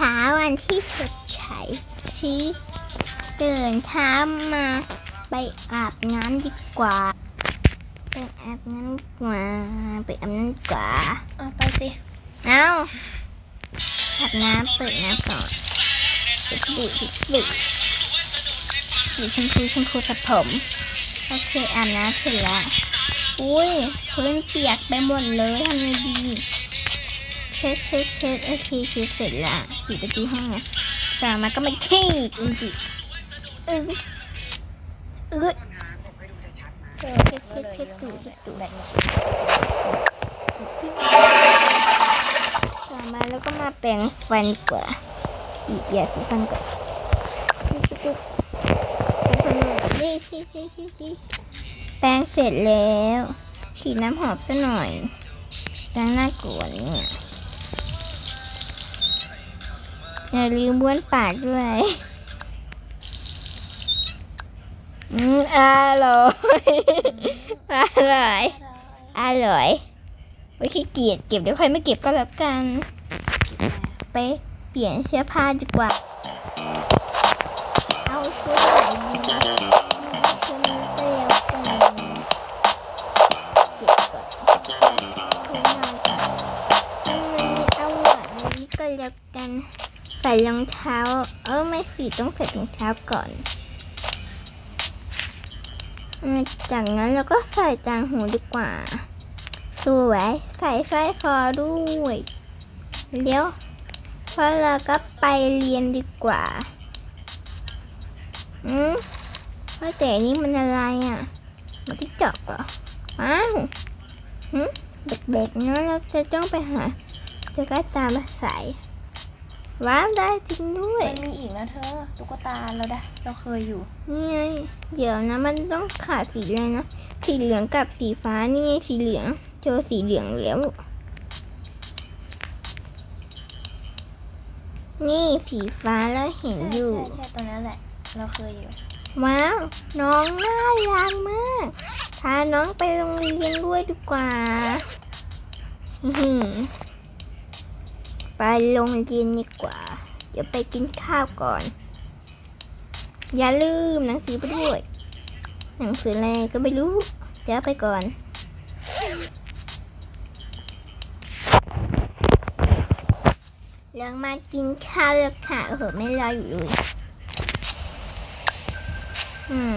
ช้าวันที่สดใสชี้ตื่นเช้ามาไปอาบน้ำดีกว่า ไปอาบน้ำดีกว่า ไปอาบน้ำดีกว่าเอาไปสิ เอาสับน้ำเปิดน้ำก่อนปิดบุปิดบุสีชมพูชมพูสับผม โอเคอาบน้ำเสร็จแล้ว อุ้ยพื้นเปียกไปหมดเลยทำไงดีเช็ดเช็ดเช็ดโอเคเช็ดเสร็จและปิดประตูห้องนะต่อมาก็มาขี้จริงๆเออเออเออเช็ดเช็ดเช็ดตูเช็ดตูแบบนี้ต่อมาแล้วก็มาแปรงฟันกว่าบีบยาสีฟันก่อนนี่ชี้ชี้ชี้ชี้แปรงเสร็จแล้ว ฉีดน้ำหอมซะหน่อยล้งหน้ากลัวเนี่ย อย่าลืมบ้วนปากด้วย อืมอร่อย อร่อย อร่อยไว้ขี้เกียจเก็บเดี๋ยวค่อยไม่เก็บก็แล้วกัน ไปเปลี่ยนเสื้อผ้าดีกว่า เอาชุดไหนดีชุดนี้ก็แล้วกันเก็บก่อนชุดนอนก่อนอืมเอาหวานนี้ก็แล้วกัน ใส่รองเท้า เออไม่สิต้องใส่รองเท้าก่อน จากนั้นเราก็ใส่จางหูดีกว่า สวยใส่สร้อยคอด้วยเดี๋ยวพอเราก็ไปเรียนดีกว่า อืมว่าแต่นี่มันอะไรอะ มันที่จอกเหรออ้าวหืมเด็กๆเนอะเราจะต้องไปหาจะก็ตามมาใส่ ว้าวได้จริงด้วยมันมีอีกนะเธอตุ๊กตาเราได้ เราเคยอยู่นี่ไงเดี๋ยวนะมันต้องขาดสีอะไรนะสีเหลืองกับสีฟ้านี่ไงสีเหลืองเจอสีเหลืองแล้วนี่สีฟ้าแล้วเห็นใช่อยู่ใช่ใช่ตัวนั้นแหละ เราเคยอยู่ ว้าว น้องน่ารักมากพาน้องไปโรงเรียนด้วยดีกว่า อื้อหือ ไปโรงเรียนดีกว่า เดี๋ยวไปกินข้าวก่อน อย่าลืมหนังสือไปด้วย หนังสืออะไรก็ไม่รู้ เดี๋ยวไปก่อนลองมากินข้าวแล้วค่ะโอ้โหไม่รออยู่เลยอืม